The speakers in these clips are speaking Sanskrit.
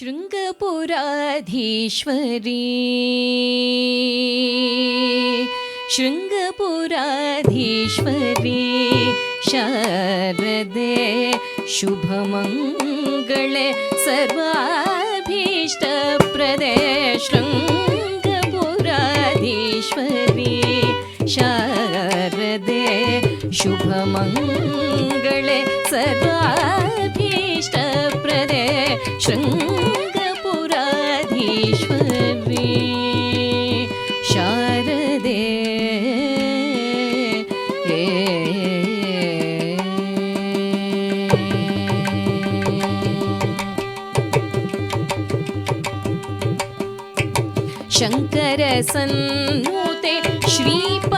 शृङ्गपुराधीश्वरी शृङ्गपुराधीश्वरी शारदे शुभमङ्गले सर्वाभीष्टप्रदे शृङ्गपुराधीश्वरी शारदे शुभमङ्गले सर्वाभीष्टप्रदे शृङ्गपुराधीश्वरी शारदे शङ्करसन्नुते श्रीपद्मचरणे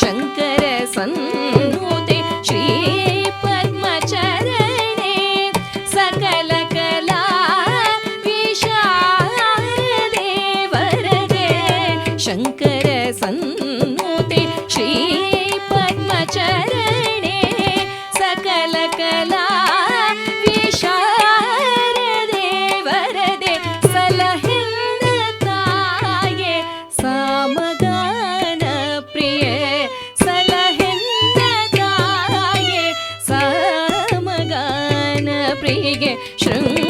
शङ्करसन्नुते शृङ्गपुराधीश्वरी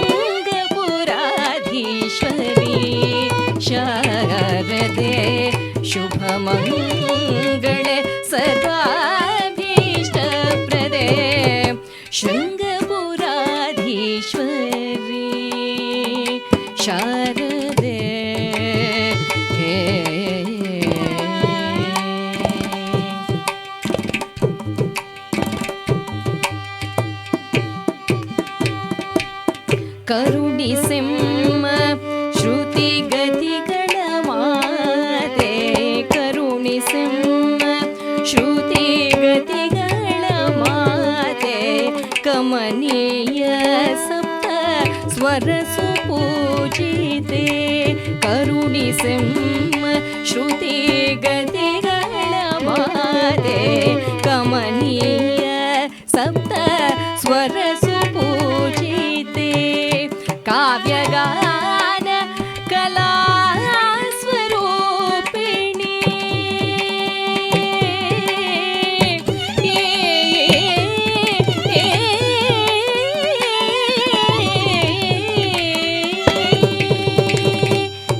शारदे शुभमङ्गले ुणि सिंह श्रुति गति गणमा रेण सिंह श्रुति गति गणमारे कमनीय सप्त स्वरस्वपूजिते करुणी सिंह श्रुति गति गणमा कमनीय शब्द स्वरस् काव्यगान कला स्वरूपिणी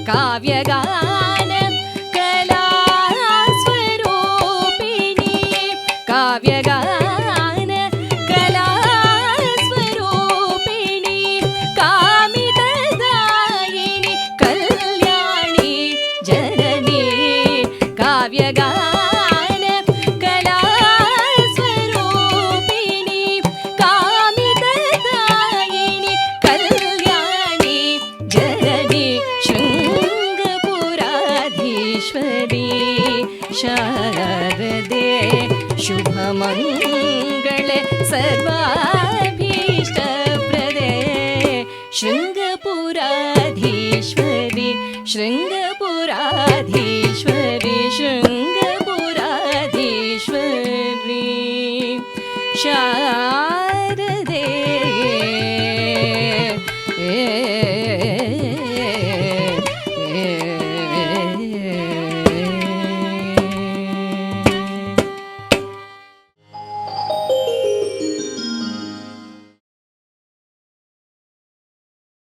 काव्यगान गान कला स्वरूपिणि कामदायिणि कल्याणि जगति शृङ्गपुराधीश्वरि शरदे शुभ मङ्गले शृङ्गपुराधीश्वरि शृङ्ग शारदे